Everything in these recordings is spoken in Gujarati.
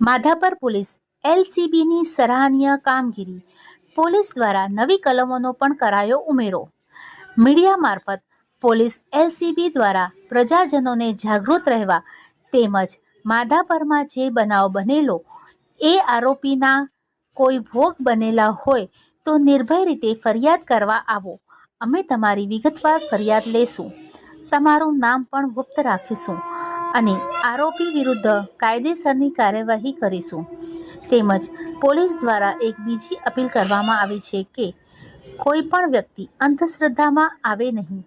માધાપર પોલીસ એલસીબીની સરાહનીય કામગીરી. પોલીસ દ્વારા નવી કલમોનો પણ કરાયો ઉમેરો. મીડિયા મારફત પોલીસ એલસીબી દ્વારા પ્રજાજનોને જાગૃત રહેવા તેમજ માધાપરમાં જે બનાવ બનેલો, એ આરોપીના કોઈ ભોગ બનેલા હોય તો નિર્ભય રીતે ફરિયાદ કરવા આવો. અમે તમારી વિગતવાર ફરિયાદ લેશું. તમારું નામ પણ ગુપ્ત રાખીશું. અને આરોપી વિરુદ્ધ કાયદેસરની કાર્યવાહી કરીશું. તેમજ પોલીસ દ્વારા એક બીજી અપીલ કરવામાં આવી છે કે કોઈ પણ વ્યક્તિ અંધશ્રદ્ધામાં આવે નહીં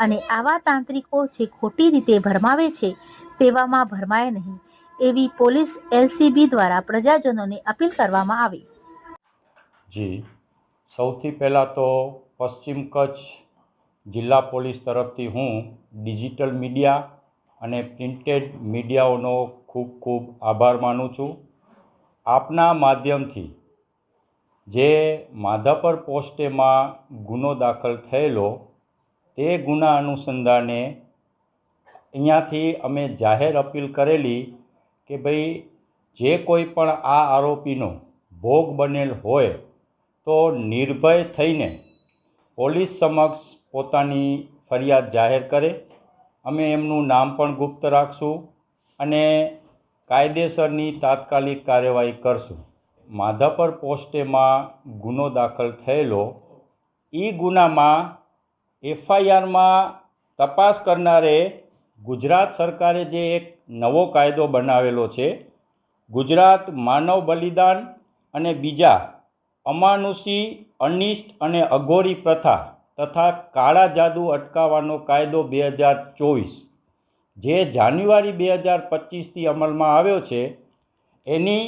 અને આવા તાંત્રિકો જે ખોટી રીતે ભરમાવે છે તેવામાં ભરમાય નહીં એવી પોલીસ એલસીબી દ્વારા પ્રજાજનોને અપીલ કરવામાં આવી. જી, સૌથી પહેલાં તો પશ્ચિમ કચ્છ જિલ્લા પોલીસ તરફથી હું ડિજિટલ મીડિયા અને પ્રિન્ટેડ મીડિયાઓનો ખૂબ ખૂબ આભાર માનું છું. આપના માધ્યમથી જે માધાપર પોસ્ટેમાં ગુનો દાખલ થયેલો, તે ગુના અનુસંધાને અહીંયાથી અમે જાહેર અપીલ કરેલી કે ભાઈ જે કોઈ પણ આ આરોપીનો ભોગ બનેલ હોય તો નિર્ભય થઈને પોલીસ સમક્ષ પોતાની ફરિયાદ જાહેર કરે. અમે એમનું નામ પણ ગુપ્ત રાખશું અને કાયદેસરની તાત્કાલિક કાર્યવાહી કરશું. માધાપર પોસ્ટેમાં ગુનો દાખલ થયેલો. એ ગુનામાં એફઆઈઆરમાં તપાસ કરનારે ગુજરાત સરકારે જે એક નવો કાયદો બનાવેલો છે, ગુજરાત માનવ બલિદાન અને બીજા અમાનુષી, અનિષ્ટ અને અઘોરી પ્રથા તથા કાળા જાદુ અટકાવવાનો કાયદો બે હજાર ચોવીસ. જે જાન્યુઆરી બે હજાર પચીસથી અમલમાં આવ્યો છે, એની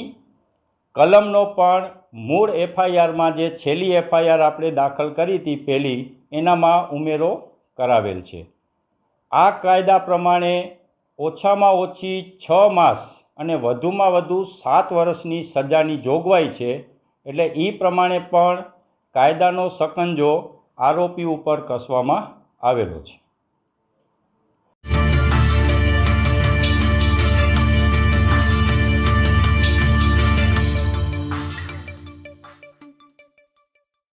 કલમનો પણ મૂળ એફઆઈઆરમાં જે છેલ્લી એફઆઈઆર આપણે દાખલ કરી હતી પહેલી એનામાં ઉમેરો કરાવેલ છે. આ કાયદા પ્રમાણે ઓછામાં ઓછી છ માસ અને વધુમાં વધુ સાત વર્ષની સજાની જોગવાઈ છે, એટલે એ પ્રમાણે પણ કાયદાનો શકંજો આરોપી ઉપર કસવામાં આવેલો છે.